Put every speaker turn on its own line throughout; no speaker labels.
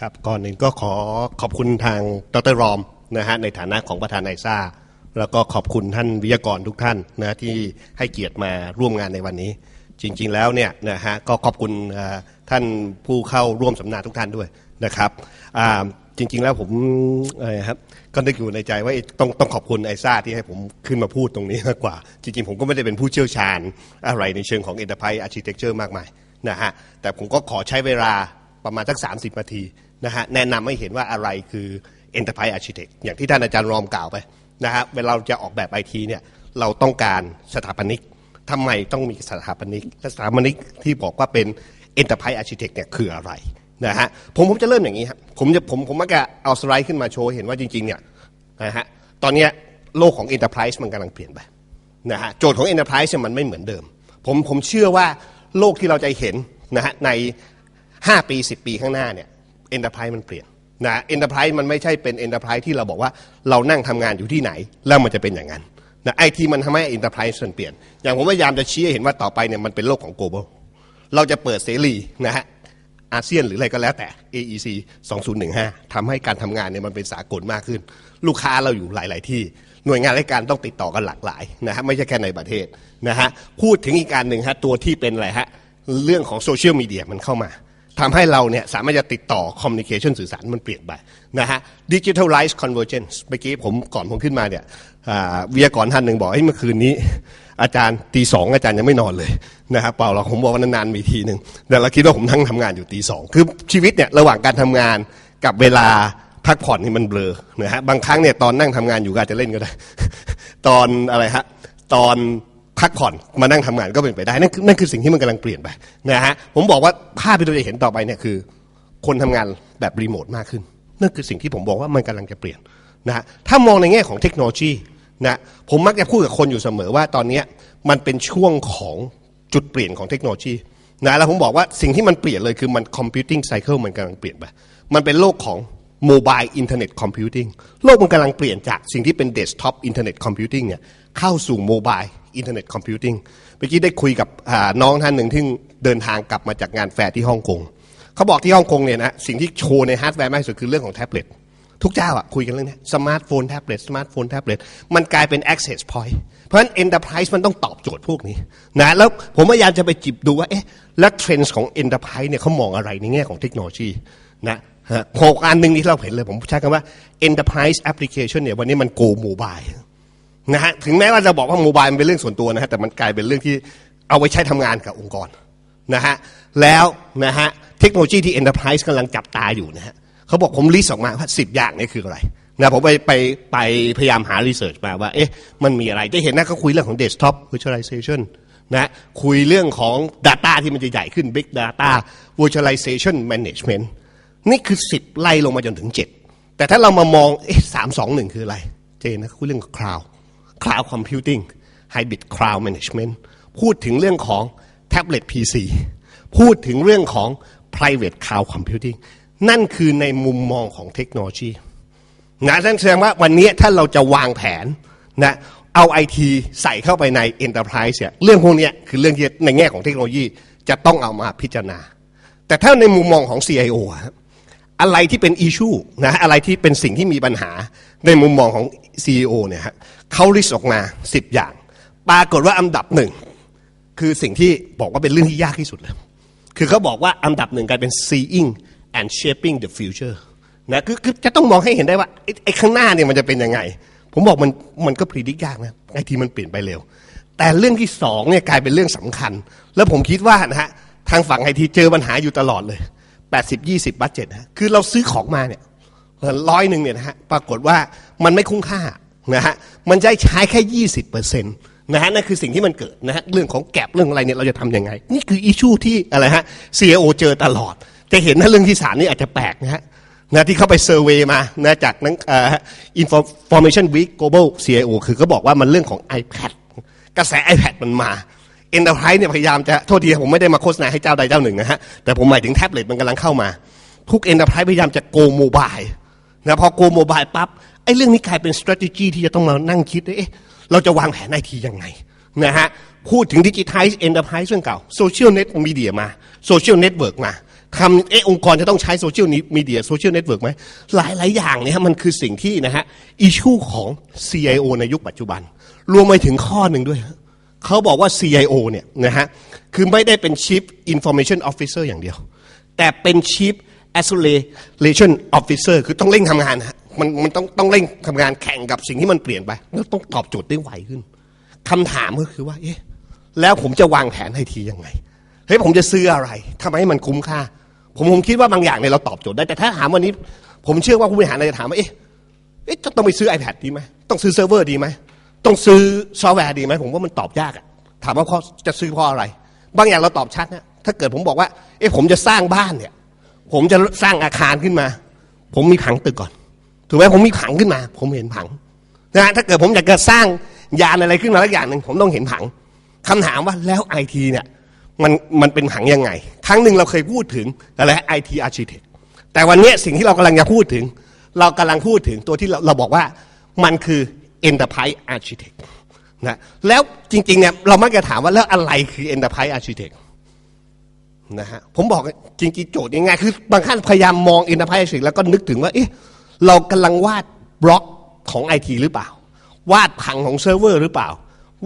ครับก่อนหนึ่งก็ขอขอบคุณทางดรรอมนะฮะในฐานะของประธานไอซ่า แล้วก็ขอบคุณท่านวิทยากรทุกท่านนะที่ให้เกียรติมาร่วมงานในวันนี้ จริง ๆ แล้วเนี่ยนะฮะก็ขอบคุณท่านผู้เข้าร่วมสัมมนาทุกท่านด้วยนะครับอ่าจริง ๆ แล้วผมอะไรครับก็นึกอยู่ในใจว่าต้องต้องขอบคุณไอซ่าที่ให้ผมขึ้นมาพูดตรงนี้มากกว่า จริง ๆ ผมก็ไม่ได้เป็นผู้เชี่ยวชาญอะไรในเชิงของ Enterprise Architecture มากมายนะฮะแต่ผมก็ขอใช้เวลาประมาณสัก 30นาที นะฮะแนะนำให้เห็นว่าอะไรคือ Enterprise Architect อย่างที่ท่านอาจารย์รอมกล่าวไปนะฮะเวลาเราจะออกแบบไอทีเนี่ยเราต้องการสถาปนิกทำไมต้องมีสถาปนิกและสถาปนิกที่บอกว่าเป็น Enterprise Architect เนี่ยคืออะไรนะฮะผมผมจะเริ่มอย่างนี้ครับผมจะผมผมมักจะเอาสไลด์ขึ้นมาโชว์เห็นว่าจริงๆเนี่ยนะฮะตอนนี้โลกของ Enterprise มันกำลังเปลี่ยนไปนะฮะโจทย์ของ Enterprise มันไม่เหมือนเดิม ผมผมเชื่อว่าโลกที่เราจะเห็นนะฮะใน 5 ปี 10 ปีข้างหน้าเนี่ย Enterprise มันเปลี่ยนนะ Enterprise มันไม่ใช่เป็น Enterprise ที่เราบอกว่าเรานั่งทำงานอยู่ที่ไหน แล้วมันจะเป็นอย่างนั้นนะไอทีมันทำให้ Enterprise มันเปลี่ยน อย่างผมพยายามจะชี้ให้เห็นว่าต่อไปเนี่ยมันเป็นโลกของ global เราจะเปิดเสรีนะฮะอาเซียนหรืออะไรก็แล้วแต่ AEC 2015ทำให้การทำงานเนี่ยมันเป็นสากลมากขึ้น ลูกค้าเราอยู่หลาย ๆ ที่หน่วยงานราชการต้องติดต่อกันหลากหลายนะฮะไม่ใช่แค่ในประเทศนะฮะพูดถึงอีกการหนึ่งฮะตัวที่เป็นอะไรฮะเรื่องของโซเชียลมีเดียมันเข้ามา ทำให้เราเนี่ยสามารถจะติดต่อคอมมิ n เคชันสื่อสารมันเปลี่ยนไปนะฮะดิจิทัลไลซ์คอนเวอร์เจนซ์เมื่อกี้ผมก่อนผมขึ้นมาเนี่ยอ่าวิทยากรท่านหนึ่งบอกให้ยเมื่อคืนนี้ อาจารย์ตีสองอาจารย์ยังไม่นอนเลยนะครับเปล่าเราผมบอกว่านานๆมีทีหนึ่งแต่เราคิดว่าผมนั่งทำงานอยู่ตีสองคือชีวิตเนี่ยระหว่างการทำงานกับเวลาพักผ่อนนี่มันเบลอนะฮะบางครั้งเนี่ยตอนนั่งทำงานอยู่ก็อาจจะเล่นก็ได้ ตอนอะไรฮะตอน พักผ่อนมานั่งทำงานก็เป็นไปได้นั่นคือนั่นคือสิ่งที่มันกำลังเปลี่ยนไปนะฮะผมบอกว่าภาพที่เราจะเห็นต่อไปเนี่ยคือ คนทำงานแบบรีโมทมากขึ้น นั่นคือสิ่งที่ผมบอกว่ามันกำลังจะเปลี่ยนนะฮะถ้ามองในแง่ของเทคโนโลยีนะผมมักจะพูดกับคนอยู่เสมอว่าตอนนี้มันเป็นช่วงของจุดเปลี่ยนของเทคโนโลยีนะแล้วผมบอกว่าสิ่งที่มันเปลี่ยนเลยคือมันคอมพิวติ้งไซเคิลมันกำลังเปลี่ยนไปมันเป็นโลกของโมบายอินเทอร์เน็ตคอมพิวติ้งโลกมันกำลังเปลี่ยนจากสิ่งที่เป็นเดสก์ท็อปอินเทอร์เน็ตคอมพิวติ้งเนี่ยเข้าสู่โมบาย อินเทอร์เน็ตคอมพิวติ้งเมื่อกี้ได้คุยกับน้องท่านหนึ่งที่เดินทางกลับมาจากงานแฟร์ที่ฮ่องกงเขาบอกที่ฮ่องกงเนี่ยนะสิ่งที่โชว์ในฮาร์ดแวร์มากที่สุดคือเรื่องของแท็บเล็ตทุกเจ้าอะคุยกันเรื่องนี้สมาร์ทโฟนแท็บเล็ตสมาร์ทโฟนแท็บเล็ตมันกลายเป็น access point เพราะฉะนั้น enterprise มันต้องตอบโจทย์พวกนี้นะแล้วผมพยายามจะไปจิบดูว่าเอ๊ะแล้วเทรนด์ของ enterprise เนี่ยเขามองอะไรในแง่ของเทคโนโลยีนะฮะหกอันหนึ่งที่เราเห็นเลยผมใช้คำว่า enterprise application เนี่ยวันนี้มัน go mobile นะฮะถึงแม้ว่าจะบอกว่าโมบายมันเป็นเรื่องส่วนตัวนะฮะแต่มันกลายเป็นเรื่องที่เอาไว้ใช้ทำงานกับองค์กรนะฮะแล้วนะฮะเทคโนโลยีที่ Enterprise กำลังจับตาอยู่นะฮะเขาบอกผมลิสต์ออกมาว่าสิบอย่างนี่คืออะไรนะผมไปไปไปพยายามหารีเสิร์ชมาว่าเอ๊ะมันมีอะไรได้เห็นนะเขาคุยเรื่องของ Desktop Virtualization นะคุยเรื่องของ Data ที่มันจะใหญ่ขึ้น Big Data Virtualization Management นี่คือสิบไล่ลงมาจนถึงเจ็ดแต่ถ้าเรามามองเอ๊ะสามสองหนึ่งคืออะไร เจนนะคุยเรื่อง Cloud Cloud Computing Hybrid Cloud Management พูดถึงเรื่องของ Tablet PC พูดถึงเรื่องของ private cloud computing นั่นคือในมุมมองของเทคโนโลยีนะนั่นแสดงว่าวันนี้ถ้าเราจะวางแผนนะเอาไอทีใส่เข้าไปใน Enterprise เนี่ยเรื่องพวกนี้คือเรื่องที่ในแง่ของเทคโนโลยีจะต้องเอามาพิจารณา แต่ถ้าในมุมมองของ CIO อะครับอะไรที่เป็นอิชูนะอะไรที่เป็นสิ่งที่มีปัญหาในมุมมองของ CEO เนี่ยฮะเขาลิสต์ออกมา 10 อย่าง ปรากฏว่าอันดับหนึ่งคือสิ่งที่บอกว่าเป็นเรื่องที่ยากที่สุดเลย คือเขาบอกว่าอันดับหนึ่งกลายเป็น seeing and shaping the future นะคือคือจะต้องมองให้เห็นได้ว่าไอ้ไอข้างหน้าเนี่ยมันจะเป็นยังไง ผมบอกมันมันก็พรีดิกยากนะไอทีมันเปลี่ยนไปเร็ว แต่เรื่องที่สองเนี่ยกลายเป็นเรื่องสำคัญ แล้วผมคิดว่านะฮะทางฝั่งไอทีเจอปัญหาอยู่ตลอดเลย 80 20บัตเจ็ตนะคือเราซื้อของมาเนี่ย ร้อยหนึ่งเนี่ยนะฮะปรากฏว่ามันไม่คุ้มค่านะฮะมันจะใช้แค่ยี่สิบเปอร์เซ็นต์นะฮะนั่นคือสิ่งที่มันเกิดนะฮะเรื่องของแก็บเรื่องอะไรเนี่ยเราจะทำยังไง นี่คืออิชูที่อะไรฮะ CIO เจอตลอด จะเห็นนะเรื่องที่สามนี่อาจจะแปลกนะฮะนะที่เขาไปเซอร์เวยมานะจากนั้นเอ่อ information week global CIO คือเขาบอกว่ามันเรื่องของ iPad กระแส iPad มันมา Enterprise เนี่ยพยายามจะโทษทีผมไม่ได้มาโฆษณาให้เจ้าใดเจ้าหนึ่งนะฮะแต่ผมหมายถึงแท็บเล็ตมันกำลังเข้ามา ทุก Enterprise พยายามจะ go mobile นะพอ go mobile ปั๊บไอ้เรื่องนี้กลายเป็น strategy ที่จะต้องมานั่งคิดว่าเอ๊ะเราจะวางแผนไอทียังไงนะฮะพูดถึง digitize enterprise เรื่องเก่า social net media มา social network มาทำเอ๊ะองค์กรจะต้องใช้โซเชียลมีเดียโซเชียลเน็ตเวิร์กไหมหลายหลายอย่างเนี่ยมันคือสิ่งที่นะฮะอิชูของ CIO ในยุคปัจจุบัน รวมไปถึงข้อหนึ่งด้วย เขาบอกว่า CIO เนี่ยนะฮะคือไม่ได้เป็น Chief Information Officer อย่างเดียว แต่เป็น Chief Acceleration Officer คือต้องเร่งทำงานฮะมันมันต้องต้องเร่งทำงานแข่งกับสิ่งที่มันเปลี่ยนไปแล้วต้องตอบโจทย์ได้ไวขึ้นคำถามก็คือว่า เอ๊ะแล้วผมจะวางแผนให้ทียังไงเฮ้ยผมจะซื้ออะไรทำให้มันคุ้มค่า ผมผมคิดว่าบางอย่างเนี่ยเราตอบโจทย์ได้แต่ถ้าถามวันนี้ ผมเชื่อว่าผู้บริหารอาจจะถามว่าเอ๊ะเอ๊ะจะต้องไปซื้อ iPad ดีไหมต้องซื้อเซิร์ฟเวอร์ดีไหมต้องซื้อซอฟต์แวร์ดีไหมผมว่ามันตอบยากอะถามว่าเพราะจะซื้อเพราะอะไร บางอย่างเราตอบชัดนะถ้าเกิดผมบอกว่า เอ๊ะผมจะสร้างบ้านเนี่ย ผมจะสร้างอาคารขึ้นมา ผมมีผังตึกก่อน ถูกไหมผมมีผังขึ้นมา ผมเห็นผังนะถ้าเกิดผมอยากจะสร้างยานอะไรขึ้นมาสักอย่างหนึ่งผมต้องเห็นผังคำถามว่าแล้วไอทีเนี่ยมันมันเป็นผังยังไง ครั้งหนึ่งเราเคยพูดถึงอะไรไอทีอาร์ชิเทคแต่วันนี้สิ่งที่เรากำลังจะพูดถึง เรากำลังพูดถึงตัวที่เราเราบอกว่ามันคือ enterprise architect นะแล้วจริงๆเนี่ยเรามักจะถามว่าแล้วอะไรคือ enterprise architect นะฮะผมบอกจริงๆโจทย์ง่ายๆคือบางท่านพยายามมอง enterprise แล้วก็นึกถึงว่าเอ๊ะเรากำลังวาดบล็อกของไอทีหรือเปล่า วาดผังของเซิร์ฟเวอร์หรือเปล่า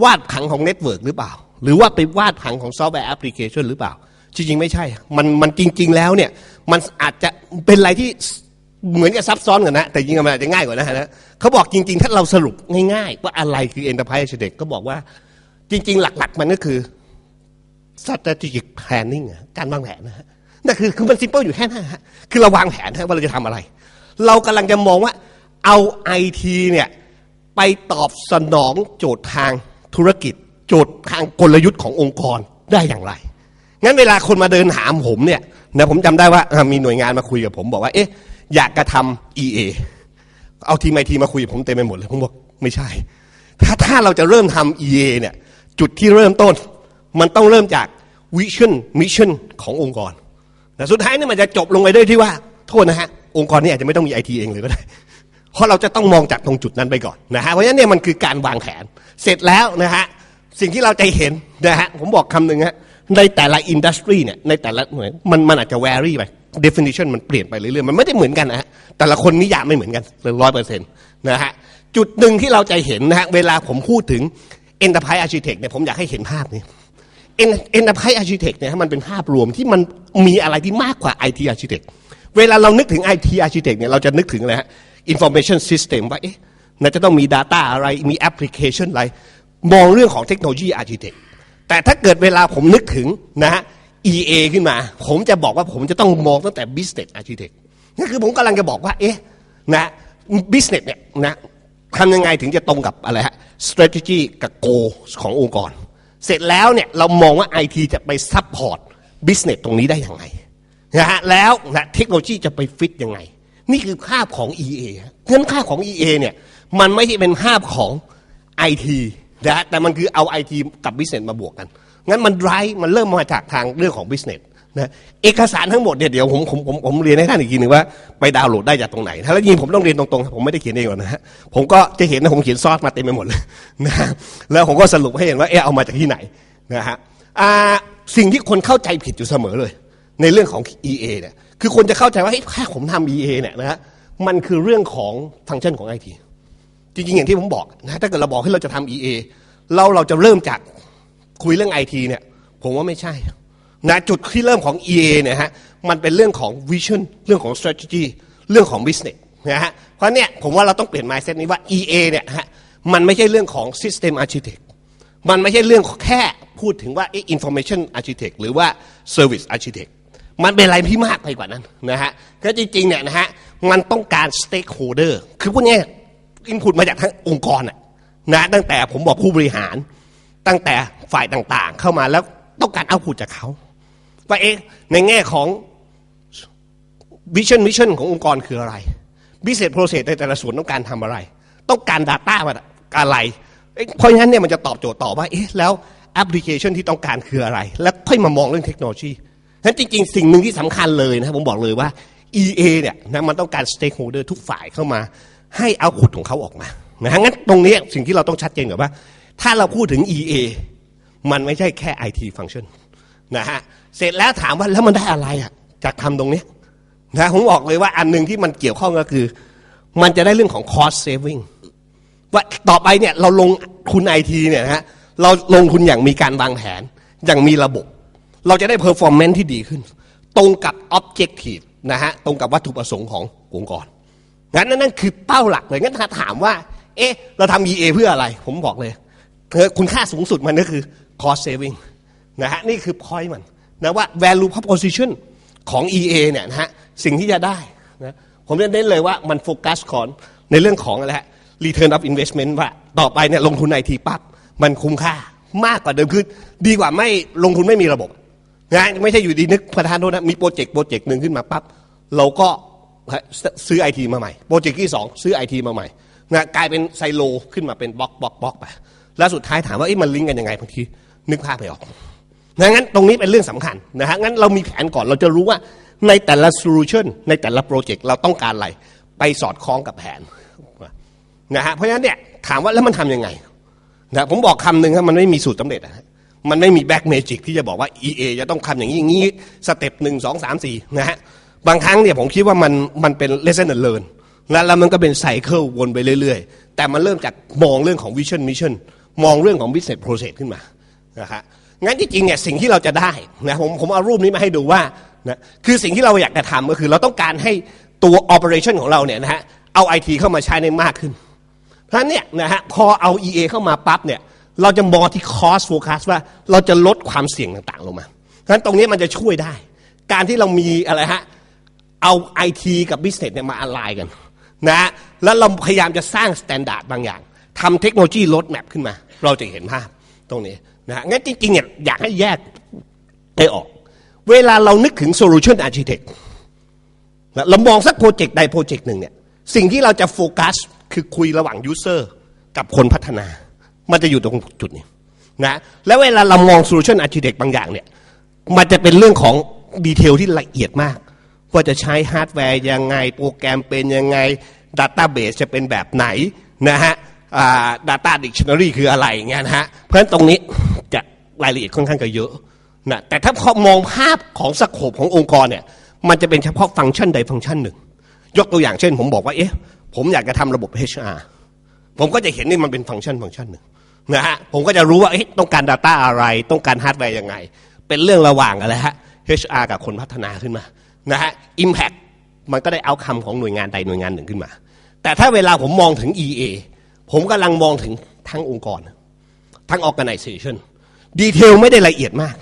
วาดผังของเน็ตเวิร์กหรือเปล่า หรือว่าไปวาดผังของซอฟต์แวร์แอปพลิเคชันหรือเปล่า จริง ๆ ไม่ใช่ มันมันจริง ๆ แล้วเนี่ยมันอาจจะเป็นอะไรที่เหมือนกับซับซ้อนกันนะ แต่จริงๆมันอาจจะง่ายกว่านะฮะเขาบอกจริง ๆ ถ้าเราสรุปง่าย ๆ ว่าอะไรคือ Enterprise Architect ก็บอกว่าจริง ๆ หลัก ๆ มันก็คือ strategic planning การวางแผนนะฮะนั่นคือคือมันซิมเปิลอยู่แค่นั้นฮะคือเราวางแผนฮะว่าเราจะทำอะไร เรากำลังจะมองว่าเอาไอทีเนี่ยไปตอบสนองโจทย์ทางธุรกิจ โจทย์ทางกลยุทธ์ขององค์กรได้อย่างไรงั้นเวลาคนมาเดินถามผมเนี่ยนะผมจำได้ว่ามีหน่วยงานมาคุยกับผมบอกว่าเอ๊ะอยากกระทำ EA เอาทีมไอทีมาคุยกับผมเต็มไปหมดเลยผมบอกไม่ใช่ ถ้าถ้าเราจะเริ่มทำ EA เนี่ยจุดที่เริ่มต้น มันต้องเริ่มจากวิชั่นมิชชั่นขององค์กรแต่สุดท้ายนี่มันจะจบลงไปด้วยที่ว่า โทษนะฮะ องค์กรนี้อาจจะไม่ต้องมีไอทีเองเลยก็ได้ เพราะเราจะต้องมองจากตรงจุดนั้นไปก่อนนะฮะเพราะฉะนั้นเนี่ยมันคือการวางแผน เสร็จแล้วนะฮะสิ่งที่เราจะเห็นนะฮะผมบอกคำหนึ่งฮะในแต่ละอินดัสทรีเนี่ยในแต่ละหน่วยมันมันอาจจะ vary ไป definition มันเปลี่ยนไปเรื่อยๆ มันไม่ได้เหมือนกันนะฮะแต่ละคนนิยามไม่เหมือนกันเลยร้อยเปอร์เซ็นต์นะฮะจุดหนึ่งที่เราจะเห็นนะฮะเวลาผมพูดถึง enterprise architect เนี่ยผมอยากให้เห็นภาพนี้ enterprise architect เนี่ยมันเป็นภาพรวมที่มันมีอะไรที่มากกว่า IT architect เวลาเรานึกถึง IT architect เนี่ยเราจะนึกถึงอะไรฮะ information system ว่าเอ๊ะน่าจะต้องมี data อะไรมี application อะไร มองเรื่องของเทคโนโลยี architect แต่ถ้าเกิดเวลาผมนึกถึงนะฮะ EA ขึ้นมา ผมจะบอกว่าผมจะต้องมองตั้งแต่ business architect นั่นคือผมกำลังจะบอกว่าเอ๊ะนะ business เนี่ยนะทำยังไงถึงจะตรงกับอะไรฮะ strategy กับ goal ขององค์กร เสร็จแล้วเนี่ยเรามองว่าไอทีจะไปซัพพอร์ตบิสเนสตรงนี้ได้ยังไงนะฮะแล้วนะเทคโนโลยีจะไปฟิตยังไง นี่คือภาพของ EA เงื่อนภาพของ EA เนี่ยมันไม่ใช่เป็นภาพของ IT นะฮะแต่มันคือเอาไอทีกับบิสเนสมาบวกกัน งั้นมันไรมันเริ่มมาจากทางเรื่องของบิสเนส นะเอกสารทั้งหมดเนี่ยเดี๋ยวผมผมผมผมเรียนให้ท่านอีกทีหนึ่งว่าไปดาวน์โหลดได้จากตรงไหน ถ้าแล้วยิงผมต้องเรียนตรงๆ ผมไม่ได้เขียนเองหรอกนะฮะผมก็จะเห็นนะผมเขียนซอสมาเต็มไปหมดเลยนะแล้วผมก็สรุปให้เห็นว่าเออเอามาจากที่ไหนนะฮะสิ่งที่คนเข้าใจผิดอยู่เสมอเลย ในเรื่องของ EA เนี่ยคือคนจะเข้าใจว่าแค่ผมทำ EA เนี่ยนะฮะมันคือเรื่องของฟังก์ชันของไอทีจริงๆอย่างที่ผมบอกนะถ้าเกิดเราบอกให้เราจะทำ EA เราเราจะเริ่มจากคุยเรื่องไอทีเนี่ยผมว่าไม่ใช่ นะจุดที่เริ่มของ EA เนี่ยฮะมันเป็นเรื่องของ vision เรื่องของ strategy เรื่องของ business นะฮะเพราะเนี่ยผมว่าเราต้องเปลี่ยน mindset นี้ว่า EA เนี่ยฮะมันไม่ใช่เรื่องของ system architect มันไม่ใช่เรื่องแค่พูดถึงว่า information architect หรือว่า service architect มันเป็นอะไรที่มากไปกว่านั้นนะฮะก็จริงๆเนี่ยนะฮะมันต้องการ stakeholder คือพวกนี้อินพุตมาจากทั้งองค์กรนะตั้งแต่ผมบอกผู้บริหารตั้งแต่ฝ่ายต่างๆ เข้ามาแล้วต้องการเอาพุตจากเขา ว่เอ๊ะในแง่ของวิชั่นมิชั่นขององค์กรคืออะไรบิสเนสโปรเซสในแต่ละส่วนต้องการทำอะไร ต้องการ Data มาอะไร เพราะงั้นเนี่ยมันจะตอบโจทย์ต่อว่าเอ๊ะแล้วแอปพลิเคชันที่ต้องการคืออะไร แล้วค่อยมามองเรื่องเทคโนโลยีฉะนั้นจริง ๆ สิ่งหนึ่งที่สำคัญเลยนะผมบอกเลยว่า EA เนี่ยนะมันต้องการ stakeholder ทุกฝ่ายเข้ามา ให้เอาขุดของเขาออกมานะงั้นตรงนี้สิ่งที่เราต้องชัดเจนกับว่า ถ้าเราพูดถึง EA มันไม่ใช่แค่ IT function นะฮะเสร็จแล้วถามว่าแล้วมันได้อะไรอะจากทำตรงเนี้ยนะผมบอกเลยว่าอันหนึ่งที่มันเกี่ยวข้องก็คือ มันจะได้เรื่องของ cost saving ว่าต่อไปเนี่ยเราลงทุนไอทีเนี่ยนะฮะเราลงทุนอย่างมีการวางแผน อย่างมีระบบ เราจะได้ performance ที่ดีขึ้น ตรงกับ objective นะฮะตรงกับวัตถุประสงค์ขององค์กรงั้นนั่นคือเป้าหลักเลยงั้นถ้าถามว่า เอ๊ะ เราทำ EA เพื่ออะไร ผมบอกเลยเออคุณค่าสูงสุดมันก็คือ cost saving นะฮะนี่คือ point มันนะว่า value proposition ของ EA เนี่ยนะฮะสิ่งที่จะได้นะผมจะเน้นเลยว่ามันโฟกัสก่อนในเรื่องของอะไรฮะ return of investment ว่าต่อไปเนี่ยลงทุนไอทีปั๊บมันคุ้มค่ามากกว่าเดิมคือดีกว่าไม่ลงทุนไม่มีระบบนะไม่ใช่อยู่ดีนึกประธานโทษนะมีโปรเจกต์โปรเจกต์หนึ่งขึ้นมาปั๊บเราก็ซื้อไอทีมาใหม่โปรเจกต์ที่สองซื้อไอทีมาใหม่นะกลายเป็นไซโลขึ้นมาเป็นบล็อกบล็อกบล็อกไปแล้วสุดท้ายถามว่ามันลิงก์กันยังไงบางทีนึกภาพไม่ออก นะงั้นตรงนี้เป็นเรื่องสำคัญนะฮะงั้นเรามีแผนก่อนเราจะรู้ว่าในแต่ละ solution ในแต่ละโปรเจกต์เราต้องการอะไร ไปสอดคล้องกับแผนนะฮะเพราะฉะนั้นเนี่ยถามว่าแล้วมันทำยังไงนะผมบอกคำหนึ่งครับมันไม่มีสูตรสำเร็จนะมันไม่มีแบ็กเมจิกที่จะบอกว่า EA จะต้องทำอย่างนี้อย่างนี้สเต็ปหนึ่งสองสามสี่นะฮะบางครั้งเนี่ยผมคิดว่ามันมันเป็น lesson and learn แล้วแล้วมันก็เป็นไซเคิลวนไปเรื่อยๆ แต่มันเริ่มจากมองเรื่องของ vision mission มองเรื่องของ business process ขึ้นมานะฮะ งั้นที่จริงเนี่ยสิ่งที่เราจะได้นะผมผมเอารูปนี้มาให้ดูว่านะคือสิ่งที่เราอยากจะทำก็คือ เราต้องการให้ตัว operation ของเราเนี่ยนะฮะเอาไอทีเข้ามาใช้ได้มากขึ้น เพราะนั้นเนี่ยนะฮะพอเอา EA เข้ามาปั๊บเนี่ยเราจะมองที่ cost focus ว่าเราจะลดความเสี่ยงต่างๆลงมาเพราะฉะนั้นตรงนี้มันจะช่วยได้ การที่เรามีอะไรฮะเอาไอทีกับ business เนี่ยมาอ l ไลน์กันนะฮะแล้วเราพยายามจะสร้าง standard บางอย่างทำเทคโนโลยี road map ขึ้นมา เราจะเห็นภาพตรงนี้ นะงั้นจริงๆเนี่ยอยากให้แยกให้ออก เวลาเรานึกถึง solution architect นะเรามองสักโปรเจกต์ใดโปรเจกต์หนึ่งเนี่ยสิ่งที่เราจะโฟกัสคือคุยระหว่าง user กับคนพัฒนา มันจะอยู่ตรงจุดนี้นะแล้วเวลาเรามอง solution architect บางอย่างเนี่ยมันจะเป็นเรื่องของดีเทลที่ละเอียดมาก ว่าจะใช้ฮาร์ดแวร์ยังไง โปรแกรมเป็นยังไง Database จะเป็นแบบไหนนะฮะ Data Dictionary คืออะไรเงี้ยนะฮะ เพราะฉะนั้นตรงนี้ รายละเอียดค่อนข้างจะเยอะนะแต่ถ้ามองภาพของสโคปขององค์กรเนี่ยมันจะเป็นเฉพาะฟังก์ชันใดฟังก์ชันหนึ่ง ยกตัวอย่างเช่น ผมบอกว่าเอ๊ะผมอยากจะทำระบบ HR ผมก็จะเห็นนี่มันเป็นฟังก์ชันฟังก์ชันหนึ่งนะฮะผมก็จะรู้ว่าต้องการ Data อะไร ต้องการฮาร์ดแวร์ยังไง เป็นเรื่องระหว่างอะไรฮะ HR กับคนพัฒนาขึ้นมานะฮะ Impact มันก็ได้เอาคำของหน่วยงานใดหน่วยงานหนึ่งขึ้นมา แต่ถ้าเวลาผมมองถึง EA ผมกำลังมองถึงทั้งองค์กร ทั้ง organization ดีเทลไม่ได้ละเอียดมาก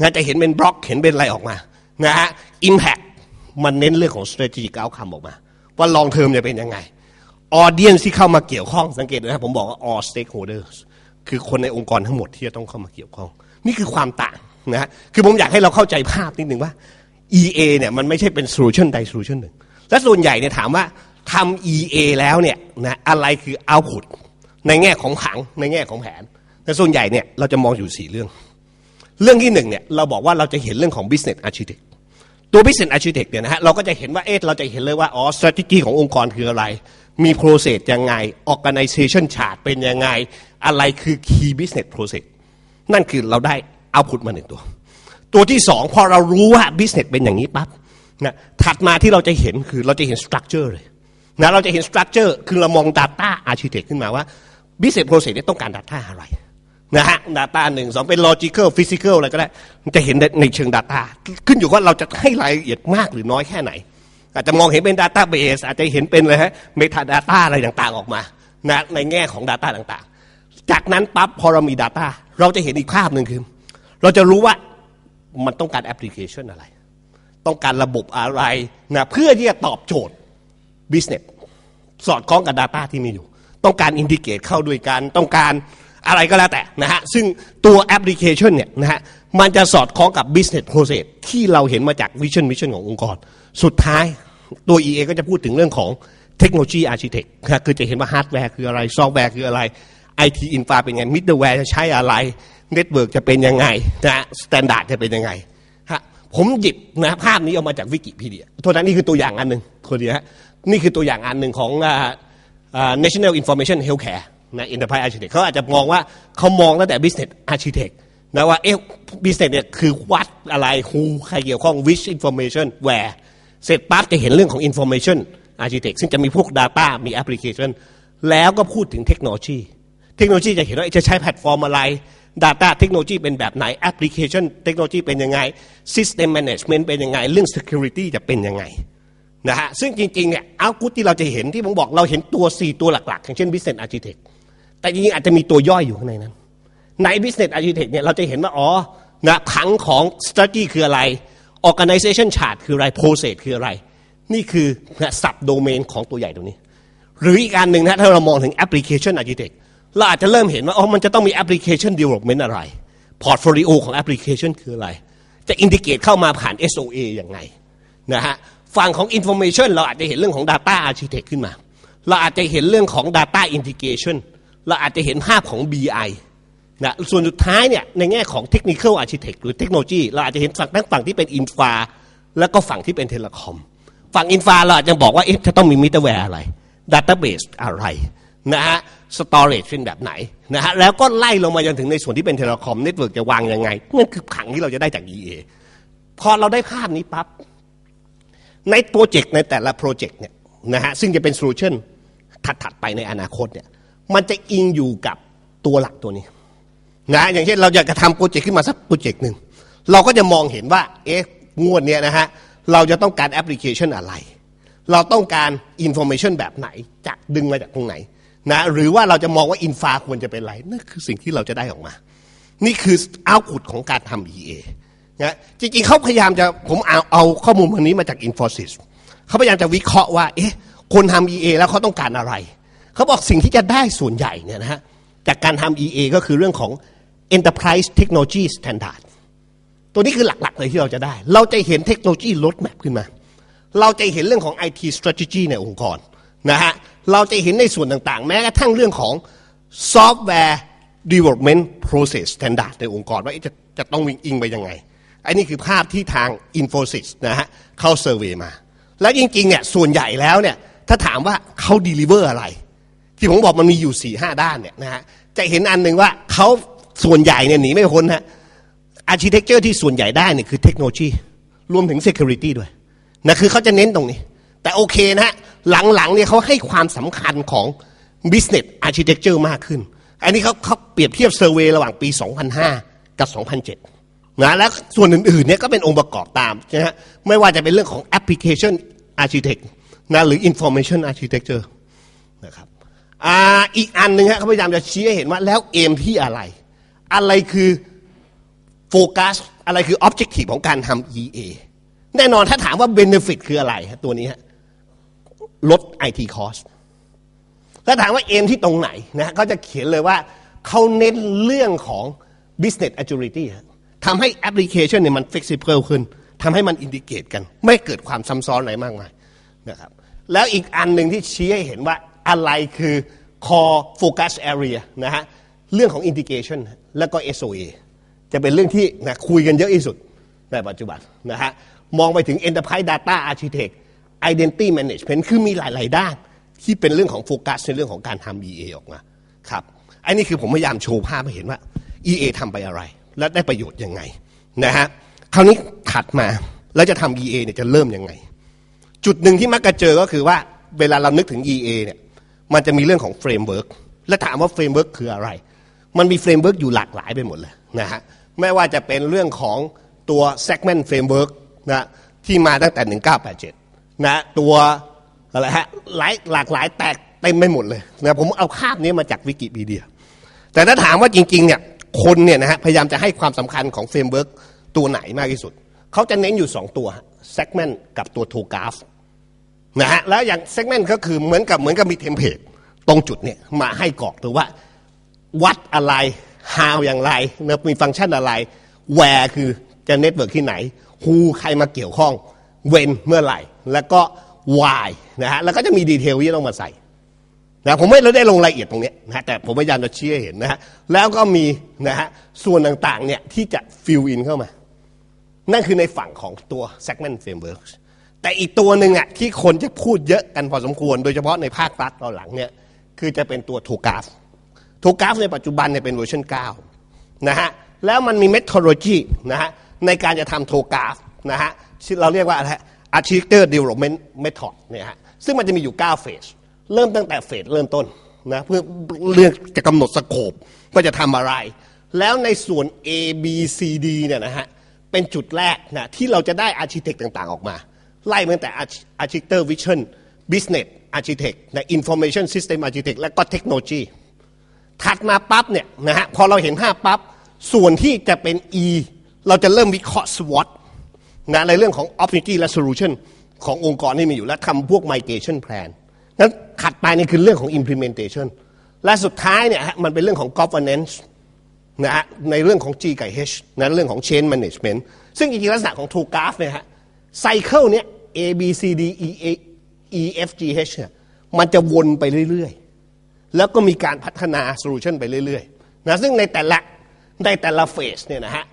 นะจะเห็นเป็นบล็อกเห็นเป็นอะไรออกมานะฮะ impact มันเน้นเรื่องของ strategic outcome ออกมา ว่า long term จะเป็นยังไง audience ที่เข้ามาเกี่ยวข้องสังเกตนะครับผมบอกว่า all stakeholders คือคนในองค์กรทั้งหมดที่จะต้องเข้ามาเกี่ยวข้อง นี่คือความต่างนะฮะคือผมอยากให้เราเข้าใจภาพนิดหนึ่งว่า EA เนี่ยมันไม่ใช่เป็น solution ใด solution หนึ่ง และส่วนใหญ่เนี่ยถามว่าทำ EA แล้วเนี่ยนะอะไรคือ output ในแง่ของผังในแง่ของแผน แต่ส่วนใหญ่เนี่ยเราจะมองอยู่สี่เรื่อง เรื่องที่หนึ่งเนี่ยเราบอกว่าเราจะเห็นเรื่องของ business architect ตัว business architect เนี่ยนะฮะเราก็จะเห็นว่าเอ๊ะเราจะเห็นเลยว่าอ๋อ strategy ขององค์กรคืออะไร มี process ยังไง organization chart เป็นยังไง อะไรคือ key business process นั่นคือเราได้ output มาหนึ่งตัว ตัวที่สองพอเรารู้ว่า business เป็นอย่างนี้ปั๊บนะถัดมาที่เราจะเห็นคือเราจะเห็น structure เลยนะเราจะเห็น structure คือเรามอง data architect ขึ้นมาว่า business process เนี่ยต้องการ data อะไร นะฮะ data หนึ่งสองเป็น logical physical อะไรก็ได้ มันจะเห็นในเชิง data ขึ้นอยู่ว่าเราจะให้รายละเอียดมากหรือน้อยแค่ไหน อาจจะมองเห็นเป็น database อาจจะเห็นเป็นเลยฮะ meta data อะไรต่างๆออกมานะในแง่ของ data ต่างๆ จากนั้นปั๊บพอเรามี data เราจะเห็นอีกภาพหนึ่งคือ เราจะรู้ว่ามันต้องการแอปพลิเคชันอะไร ต้องการระบบอะไรนะเพื่อที่จะตอบโจทย์ business สอดคล้องกับ Data ที่มีอยู่ ต้องการอินดิเกตเข้าด้วยกันต้องการ อะไรก็แล้วแต่นะฮะซึ่งตัวแอปพลิเคชันเนี่ยนะฮะมันจะสอดคล้องกับ business process ที่เราเห็นมาจาก vision mission ขององค์กร สุดท้ายตัว EA ก็จะพูดถึงเรื่องของเทคโนโลยีอาร์ชิเทคคือจะเห็นว่าฮาร์ดแวร์คืออะไร ซอฟต์แวร์คืออะไร IT อินฟาเป็นไงมิดเดิลแวร์จะใช้อะไรเน็ตเวิร์กจะเป็นยังไงนะสแตนดาร์ดจะเป็นยังไงฮะผมหยิบนะภาพนี้เอามาจากวิกิพีเดียโทษนะนี่คือตัวอย่างอันหนึ่งคนเดียวฮะนี่คือตัวอย่างอันหนึ่งของ National Information Healthcare นะ Enterprise Architect เขาอาจจะมองว่าเขามองตั้งแต่ Business Architect นะว่าเอ๊ะ business เนี่ยคือวัดอะไร who ใครเกี่ยวข้อง which information where เสร็จปั๊บจะเห็นเรื่องของ information architect ซึ่งจะมีพวก data มี application แล้วก็พูดถึงเทคโนโลยี เทคโนโลยีจะเห็นว่าจะใช้แพลตฟอร์มอะไร Data เทคโนโลยีเป็นแบบไหน Application เทคโนโลยีเป็นยังไง System Management เป็นยังไง เรื่อง Security จะเป็นยังไงนะฮะซึ่งจริงๆเนี่ยเอากุที่เราจะเห็นที่ผมบอกเราเห็นตัว 4 ตัวหลักๆ อย่างเช่น Business Architect แต่จริงๆอาจจะมีตัวย่อยอยู่ข้างในนั้น ใน Business Architect เนี่ยเราจะเห็นว่า อ๋อนะผังของ Strategy คืออะไร Organization Chart คืออะไร Process คืออะไร นี่คือนะสับโดเมนของตัวใหญ่ตรงนี้ หรืออีกการหนึ่งนะถ้าเรามองถึง Application Architect เราอาจจะเริ่มเห็นว่า อ๋อ มันจะต้องมี Application Development อะไร Portfolio ของ Application คืออะไร จะอินทิเกตเข้ามาผ่าน SOA อย่างไงนะฮะฝั่งของ Information เราอาจจะเห็นเรื่องของ Data Architect ขึ้นมา เราอาจจะเห็นเรื่องของ Data Integration เราอาจจะเห็นภาพของ BI นะส่วนสุดท้ายเนี่ยในแง่ของ Technical Architect หรือเทคโนโลยีเราอาจจะเห็นฝั่งทั้งฝั่งที่เป็นอินฟาแล้วก็ฝั่งที่เป็นเทเลคอม ฝั่งอินฟาเราอาจจะบอกว่าเอ๊ะจะต้องมีมิเตอร์แวร์อะไร Database อะไรนะฮะ Storage เป็นแบบไหนนะฮะแล้วก็ไล่ลงมาจนถึงในส่วนที่เป็นเทเลคอมเน็ตเวิร์กจะวางยังไงนั่นคือขังที่เราจะได้จาก EA พอเราได้ภาพนี้ปั๊บในโปรเจกต์ในแต่ละโปรเจกต์เนี่ยนะฮะซึ่งจะเป็นโซลูชันถัดๆไปในอนาคตเนี่ย มันจะอิงอยู่กับตัวหลักตัวนี้นะอย่างเช่นเราอยากจะทำโปรเจกต์ขึ้นมาสักโปรเจกต์หนึ่งเราก็จะมองเห็นว่าเอ๊ะงวดเนี้ยนะฮะเราจะต้องการแอปพลิเคชันอะไร เราต้องการอินโฟเมชันแบบไหนจากดึงมาจากตรงไหนนะหรือว่าเราจะมองว่าอินฟาควรจะเป็นอะไรนั่นคือสิ่งที่เราจะได้ออกมา นี่คือเอาขุดของการทำ EA นะจริงๆเขาพยายามจะผมเอาเอาข้อมูลวันนี้มาจาก Infosys เขาพยายามจะวิเคราะห์ว่าเอ๊ะคนทำ EA แล้วเขาต้องการอะไร เขาบอกสิ่งที่จะได้ส่วนใหญ่เนี่ยนะฮะจากการทำ EA ก็คือเรื่องของ Enterprise Technology Standard ตัวนี้คือหลัก ๆ เลยที่เราจะได้ เราจะเห็นเทคโนโลยีลดแมพขึ้นมา เราจะเห็นเรื่องของ IT strategy ในองค์กรนะฮะ เราจะเห็นในส่วนต่างๆ แม้กระทั่งเรื่องของ software development process standard ในองค์กร ว่าจะจะต้องวิ่งอิงไปยังไง อันนี้คือภาพที่ทาง Infosys นะฮะเข้าเซอร์เวยมา แล้วจริงๆเนี่ยส่วนใหญ่แล้วเนี่ยถ้าถามว่าเขา deliver อะไร ที่ผมบอกมันมีอยู่4ี่ห้าด้านเนี่ยนะฮะจะเห็นอันหนึ่งว่าเขาส่วนใหญ่เนี่ยหนีไม่พ้นฮะอาร์เคเต็กเจอร์ที่ส่วนใหญ่ได้เนี่ยคือเทคโนโลยีรวมถึง Security ด้วยนะคือเขาจะเน้นตรงนี้ แต่โอเคนะฮะหลังๆเนี่ยเขาให้ความสำคัญของ Business Architecture มากขึ้น อันนี้เขาเขาเปรียบเทียบเซอร์เวยระหว่างปี 2005 กับ 2007นะและส่วนอื่นๆเนี่ยก็เป็นองค์ประกอบตามนะฮะไม่ว่าจะเป็นเรื่องของ Application Architect นะหรือ Information Architecture นะครับ อ่าอีกอันหนึ่งฮะเขาพยายามจะชี้ให้เห็นว่าแล้วเอมที่อะไร อะไรคือโฟกัสอะไรคือ Objective ของการทำ EA แน่นอนถ้าถามว่า Benefit คืออะไรตัวนี้ฮะลด IT cost ถ้าถามว่าเอมที่ตรงไหนนะเขาจะเขียนเลยว่าเขาเน้นเรื่องของ business agility ทำให้แอปพลิเคชันเนี่ยมัน flexible ขึ้นทำให้มันอินดิเกตกัน ไม่เกิดความซ้ำซ้อนอะไรมากมายนะครับแล้วอีกอันหนึ่งที่ชี้ให้เห็นว่า อะไรคือ core focus area นะฮะเรื่องของ integration แล้วก็ SOA จะเป็นเรื่องที่นะคุยกันเยอะที่สุดในปัจจุบันนะฮะมองไปถึง enterprise data architect identity management คือมีหลาย ๆ ด้านที่เป็นเรื่องของโฟกัสในเรื่องของการทำ EA ออกมาครับอันนี้คือผมพยายามโชว์ภาพให้เห็นว่า EA ทำไปอะไร และได้ประโยชน์ยังไงนะฮะคราวนี้ถัดมาแล้วจะทำ EA เนี่ยจะเริ่มยังไง จุดหนึ่งที่มักจะเจอก็คือว่าเวลาเรานึกถึง EA เนี่ย มันจะมีเรื่องของเฟรมเวิร์กและถามว่าเฟรมเวิร์กคืออะไร มันมีเฟรมเวิร์กอยู่หลากหลายไปหมดเลยนะฮะไม่ว่าจะเป็นเรื่องของตัว segment framework นะที่มาตั้งแต่ 1987 นะตัวอะไรฮะหลายหลากหลายแตกเต็มไปหมดเลยนะผมเอาภาพนี้มาจากวิกิพีเดีย แต่ถ้าถามว่าจริงๆเนี่ยคนเนี่ยนะฮะพยายามจะให้ความสำคัญของเฟรมเวิร์กตัวไหนมากที่สุด เขาจะเน้นอยู่ 2 ตัว segment กับตัว t o g r a p h นะฮะแล้วอย่าง segment ก็คือเหมือนกับเหมือนกับมีเทมเพลตตรงจุดเนี่ยมาให้กรอกตัวว่า วัดอะไร how อย่างไรนะมีฟังก์ชันอะไร where คือจะเน็ตเวิร์กที่ไหน who ใครมาเกี่ยวข้อง when เมื่อไหร่ แล้วก็ why นะฮะแล้วก็จะมีดีเทลที่ต้องมาใส่นะผมไม่ได้ลงรายละเอียดตรงนี้นะแต่ผมพยายามจะชี้ให้เห็นนะฮะแล้วก็มีนะฮะส่วนต่างๆเนี่ยที่จะ fill in เข้ามา นั่นคือในฝั่งของตัว segment framework แต่อีกตัวหนึ่งอะที่คนจะพูดเยอะกันพอสมควร โดยเฉพาะในภาครัฐตอนหลังเนี่ยคือจะเป็นตัว t o g r a p h ทูกราฟในปัจจุบันเนี่ยเป็นเวอร์ชัน9นะฮะแล้วมันมี methodology นะฮะในการจะทำโทกราฟนะฮะเราเรียกว่าอะไร architecture development method เนี่ยฮะซึ่งมันจะมีอยู่9เฟสเริ่มตั้งแต่เฟสเริ่มต้นนะเพื่อเรื่องจะกำหนดสโคปว่าจะทำอะไร แล้วในส่วน A B C D เนี่ยนะฮะเป็นจุดแรกนะที่เราจะได้ architect ต่างๆออกมา ไล่ตั้งแต่ architecture vision business architect นะ information system architect และก็ technology ถัดมาปั๊บเนี่ยนะฮะพอเราเห็นภาปั๊บ ส่วนที่จะเป็น E เราจะเริ่มวิเคราะห์ SWOT นะในเรื่องของ opportunity และ solution ขององค์กรที่มีอยู่และทำพวก migration plan นั้นถัดไปนี่คือเรื่องของ implementation และสุดท้ายเนี่ยฮะมันเป็นเรื่องของ governance นะฮะในเรื่องของ G กับ H นะเรื่องของ change management ซึ่งจริงๆลักษณะของ True Graph เนี่ยฮะไซเคิลเนี้ย A B C D E A E F G H เนี่ยมันจะวนไปเรื่อยๆ แล้วก็มีการพัฒนาโซลูชันไปเรื่อยๆนะซึ่งในแต่ละในแต่ละเฟสเนี่ยนะฮะ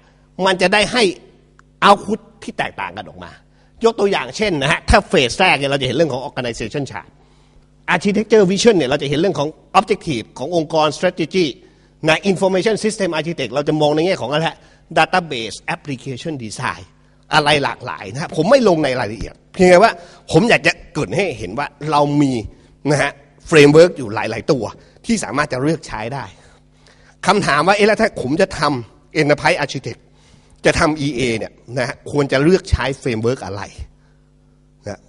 มันจะได้ให้เอาพุทที่แตกต่างกันออกมา ยกตัวอย่างเช่นนะฮะถ้าเฟสแรกเนี่ยเราจะเห็นเรื่องของ organization chart architecture vision เนี่ยเราจะเห็นเรื่องของ objective ขององค์กร strategy นะ information system architect เราจะมองในแง่ของอะไร database application design อะไรหลากหลายนะฮะผมไม่ลงในรายละเอียด เพียงแต่ว่าผมอยากจะเกิดให้เห็นว่าเรามีนะฮะเฟรมเวิร์กอยู่หลาย ๆ ตัว ที่สามารถจะเลือกใช้ได้คำถามว่าเอ๊ะแล้วถ้าผมจะทำ enterprise architect จะทำ EA เนี่ยนะฮะควรจะเลือกใช้เฟรมเวิร์กอะไรนะ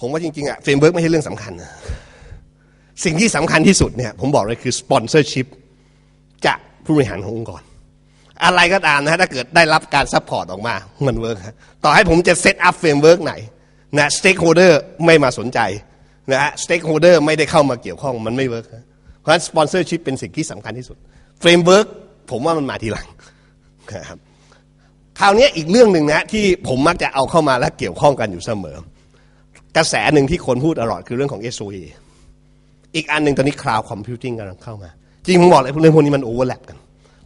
ผมว่าจริง ๆอะเฟรมเวิร์กไม่ใช่เรื่องสำคัญนะสิ่งที่สำคัญที่สุดเนี่ยผมบอกเลยคือสปอนเซอร์ชิพจากผู้บริหารขององค์กร อะไรก็ตามนะถ้าเกิดได้รับการซัพพอร์ตออกมา มันเวิร์กต่อให้ผมจะเซตอัพเฟรมเวิร์กไหนนะสเต็กโฮเดอร์ไม่มาสนใจนะฮะสเต็กโฮเดอร์ไม่ได้เข้ามาเกี่ยวข้องมันไม่เวิร์กเพราะฉะนั้นสปอนเซอร์ชิพเป็นสิ่งที่สำคัญที่สุดเฟรมเวิร์กผมว่ามันมาทีหลังนะครับคราวนี้อีกเรื่องหนึ่งนะที่ผมมักจะเอาเข้ามาและเกี่ยวข้องกันอยู่เสมอ กระแสหนึ่งที่คนพูดตลอดคือเรื่องของ SOA อีกอันหนึ่งตอนนี้ Cloud Computing กำลังเข้ามา จริงผมบอกเลยเรื่องพวกนี้มันโอเวอร์แลปกัน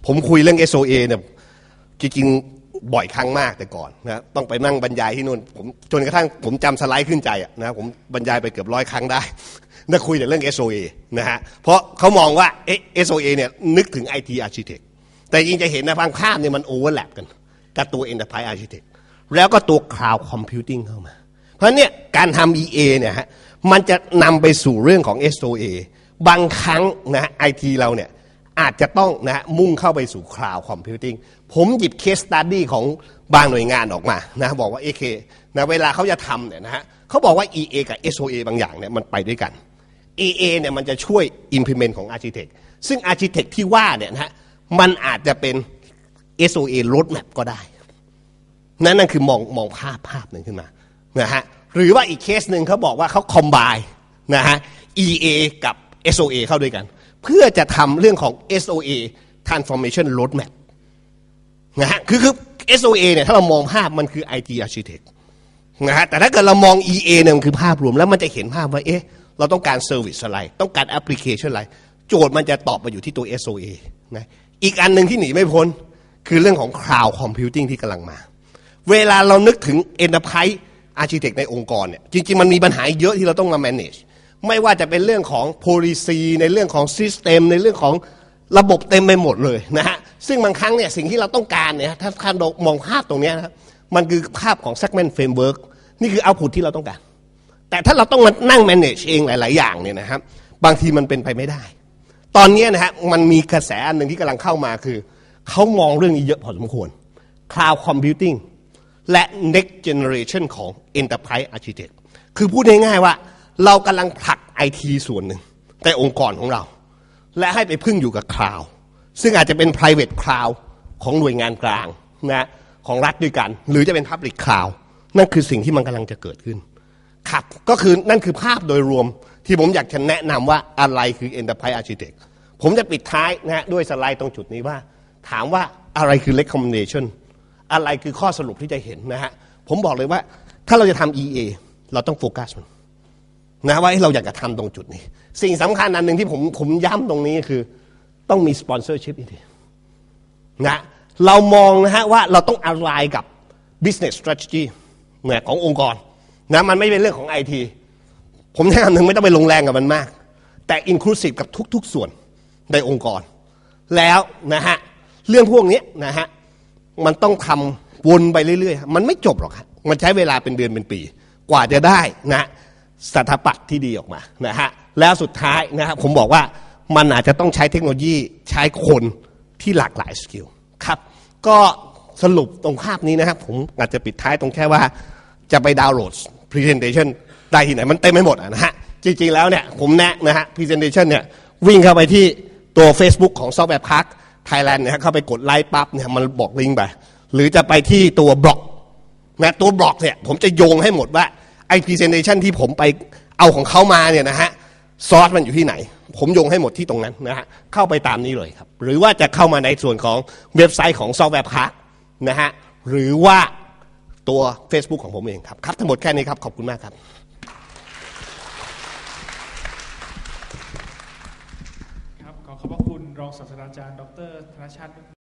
ผมคุยเรื่อง SOA เนี่ยจริงๆบ่อยครั้งมากแต่ก่อนนะต้องไปนั่งบรรยายที่นู่นผมจนกระทั่งผมจำสไลด์ขึ้นใจอะนะผมบรรยายไปเกือบร้อยครั้งได้นะคุยแต่เรื่อง SOA นะฮะเพราะเขามองว่าเอ๊ะ SOA เนี่ยนึกถึง IT Architect แต่จริงจะเห็นนะบางภาพเนี่ยมันโอเวอร์แลปกัน กับตัว Enterprise Architect แล้วก็ตัว Cloud Computing เข้ามา เพราะเนี่ยการทำ EA เนี่ยฮะมันจะนำไปสู่เรื่องของ SOA บางครั้งนะไอทีเราเนี่ย อาจจะต้องนะมุ่งเข้าไปสู่ Cloud Computing ผมหยิบ Case Study ของบางหน่วยงานออกมานะบอกว่า AK นะเวลาเขาจะทำเนี่ยนะฮะเขาบอกว่า EA กับ SOA บางอย่างเนี่ยมันไปด้วยกัน EA เนี่ยมันจะช่วย implement ของ Architect ซึ่ง Architect ที่ว่าเนี่ยนะฮะมันอาจจะเป็น SOA roadmap ก็ได้ นั่นนั่นคือมองมองภาพภาพหนึ่งขึ้นมานะฮะหรือว่าอีกเคสหนึ่งเขาบอกว่าเขาคอมไบนะฮะ EA กับ SOA เข้าด้วยกัน เพื่อจะทำเรื่องของ SOA transformation roadmap นะฮะคือคือ SOA เนี่ยถ้าเรามองภาพมันคือ IT architect นะฮะแต่ถ้าเกิดเรามอง EA เนี่ยมันคือภาพรวมแล้วมันจะเห็นภาพว่าเอ๊ะเราต้องการเซอร์วิสอะไร ต้องการแอปพลิเคชันอะไร โจทย์มันจะตอบมาอยู่ที่ตัว SOA นะอีกอันหนึ่งที่หนีไม่พ้นคือเรื่องของ Cloud Computing ที่กำลังมา เวลาเรานึกถึง Enterprise Architect ในองค์กรเนี่ยจริง ๆ มันมีปัญหาเยอะที่เราต้องมา manage ไม่ว่าจะเป็นเรื่องของ policy ในเรื่องของ system ในเรื่องของระบบเต็มไปหมดเลยนะฮะซึ่งบางครั้งเนี่ยสิ่งที่เราต้องการเนี่ยถ้าท่านมองภาพตรงนี้นะครับมันคือภาพของ segment framework นี่คือ output ที่เราต้องการ แต่ถ้าเราต้องมานั่ง manage เองหลาย ๆ อย่างเนี่ยนะครับ บางทีมันเป็นไปไม่ได้ ตอนนี้นะฮะมันมีกระแสอันหนึ่งที่กำลังเข้ามาคือ เขามองเรื่องนี้เยอะพอสมควร Cloud Computing และ Next Generation ของ Enterprise Architect คือพูดง่ายๆว่า เรากำลังผลักไอทีส่วนหนึ่งในองค์กรของเรา และให้ไปพึ่งอยู่กับ Cloud ซึ่งอาจจะเป็น private cloud ของหน่วยงานกลางนะของรัฐด้วยกัน หรือจะเป็น public cloud นั่นคือสิ่งที่มันกำลังจะเกิดขึ้นครับก็คือนั่นคือภาพโดยรวมที่ผมอยากจะแนะนำว่าอะไรคือ Enterprise Architect ผมจะปิดท้ายนะฮะด้วยสไลด์ตรงจุดนี้ว่า ถามว่าอะไรคือ recommendation อะไรคือข้อสรุปที่จะเห็นนะฮะผมบอกเลยว่าถ้าเราจะทำ EA เราต้องโฟกัสมัน นะว่าเราอยากจะทำตรงจุดนี้ สิ่งสำคัญอันหนึ่งที่ผมผมย้ำตรงนี้คือ ต้องมีสปอนเซอร์ชิพอีกทีนะเรามองนะฮะว่าเราต้องอะไรกับ business strategy นะขององค์กรนะมันไม่เป็นเรื่องของไอทีผมแนะนำหนึ่งไม่ต้องไปลงแรงกับมันมาก แต่ inclusive กับทุก ๆ ส่วนในองค์กร แล้วนะฮะเรื่องพวกนี้นะฮะมันต้องทำวนไปเรื่อย ๆ มันไม่จบหรอกมันใช้เวลาเป็นเดือนเป็นปี กว่าจะได้นะ สถาปัตย์ที่ดีออกมานะฮะแล้วสุดท้ายนะฮะผมบอกว่ามันอาจจะต้องใช้เทคโนโลยีใช้คนที่หลากหลายสกิลครับก็สรุปตรงภาพนี้นะครับ ผมอาจจะปิดท้ายตรงแค่ว่าจะไปดาวน์โหลด Presentation ได้ที่ไหนมันเต็มไม่หมดะนะฮะจริงๆแล้วเนี่ยผมแนะนะฮะ Presentation เนี่ยวิ่งเข้าไปที่ตัว Facebook ของ Software Park Thailand เนี่ยเข้าไปกดไลค์ปั๊บเนี่ยมันบอกลิงก์ไป หรือจะไปที่ตัวบล็อกนะตัวบล็อกเนี่ยผมจะโยงให้หมดว่า ไอ้ Presentation ที่ผมไปเอาของเขามาเนี่ยนะฮะซอสมันอยู่ที่ไหน ผมโยงให้หมดที่ตรงนั้นนะฮะเข้าไปตามนี้เลยครับ หรือว่าจะเข้ามาในส่วนของเว็บไซต์ของ Software Park นะฮะหรือว่าตัว Facebook ของผมเองครับครับทั้งหมดแค่นี้ครับ ขอบคุณมากครับ
ครับ ขอขอบพระคุณรองศาสตราจารย์ ดรธนชาติ